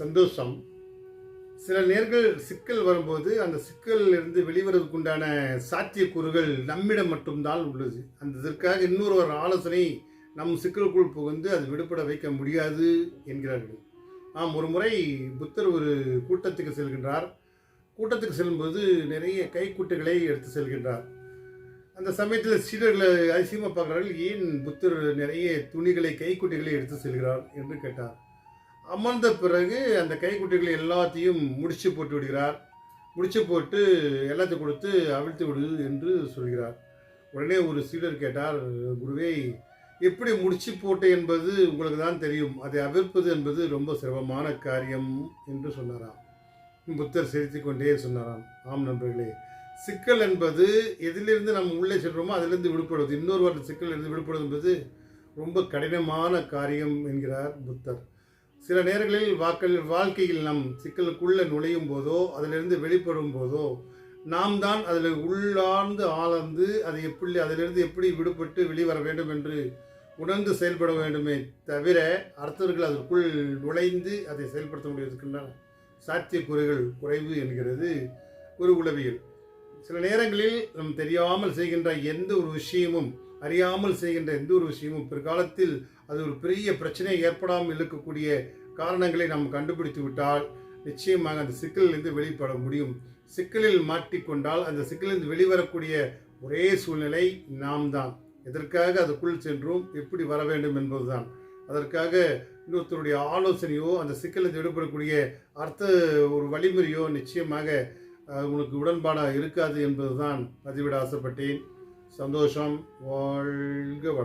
சந்தோஷம். சில நேர்கள் சிக்கல் வரும்போது அந்த சிக்கலில் இருந்து வெளிவருவதற்குண்டான சாத்தியக்கூறுகள் நம்மிடம் மட்டும்தான் உள்ளது. அந்த இதற்காக இன்னொரு ஒரு ஆலோசனை நம் சிக்கலுக்குள் புகுந்து அது விடுபட வைக்க முடியாது என்கிறார்கள். ஆம் ஒரு முறை புத்தர் ஒரு கூட்டத்துக்கு செல்கின்றார். கூட்டத்துக்கு செல்லும்போது நிறைய கைக்குட்டுகளை எடுத்து செல்கின்றார். அந்த சமயத்தில் சீடர்களை அதிசயமாக பார்க்குறார்கள் ஏன் புத்தர் நிறைய துணிகளை கைக்குட்டிகளை எடுத்து செல்கிறார்? என்று கேட்டார். அமர்ந்த பிறகு அந்த கைக்குட்டைகளை எல்லாத்தையும் முடிச்சு போட்டு விடுகிறார். முடிச்சு போட்டு எல்லாத்தையும் கொடுத்து அவிழ்த்து விடுது என்று சொல்கிறார். உடனே ஒரு சீடர் கேட்டார் குருவே எப்படி முடிச்சு போட்டு என்பது உங்களுக்கு தான் தெரியும். அதை அவிழ்ப்பது என்பது ரொம்ப சிரமமான காரியம் என்று சொன்னாராம். புத்தர் சிரித்து கொண்டே சொன்னாராம் ஆம் நண்பர்களே சிக்கல் என்பது எதிலிருந்து நம்ம உள்ளே செல்கிறோமோ அதிலிருந்து விடுபடுவது. இன்னொரு வார்த்தை சிக்கல் இருந்து விடுபடுவது என்பது ரொம்ப கடினமான காரியம் என்கிறார் புத்தர். சில நேரங்களில் வாக்கள் வாழ்க்கையில் நம் சிக்கலுக்குள்ளே நுழையும் போதோ அதிலிருந்து வெளிப்படும் போதோ நாம் தான் அதில் உள்ளார்ந்து ஆழ்ந்து அதை எப்படி அதிலிருந்து எப்படி விடுபட்டு வெளிவர வேண்டும் என்று உணர்ந்து செயல்பட வேண்டுமே தவிர அடுத்தவர்கள் அதற்குள் நுழைந்து அதை செயல்படுத்த முடிவதற்குண்டான சாத்தியக்கூறுகள் குறைவு என்கிறது. ஒரு உளவியல். சில நேரங்களில் நம் தெரியாமல் செய்கின்ற எந்த ஒரு விஷயமும் அறியாமல் செய்கின்ற எந்த ஒரு விஷயமும் பிற்காலத்தில் அது ஒரு பெரிய பிரச்சனை ஏற்படாமல் இருக்கக்கூடிய காரணங்களை நாம் கண்டுபிடித்து விட்டால் நிச்சயமாக அந்த சிக்கலிலிருந்து வெளிப்பட முடியும். சிக்கலில் மாட்டிக்கொண்டால் அந்த சிக்கலிலிருந்து வெளிவரக்கூடிய ஒரே சூழ்நிலை நாம் தான் எதற்காக அதுக்குள் சென்றோம் எப்படி வர வேண்டும் என்பதுதான். அதற்காக இன்னொருத்தருடைய ஆலோசனையோ அந்த சிக்கலில் விடுபடக்கூடிய அர்த்த ஒரு வழிமுறையோ நிச்சயமாக உங்களுக்கு உடன்பாடாக இருக்காது என்பதுதான் பதிவிட ஆசைப்பட்டேன். சந்தோஷம். வாழ்க வளம்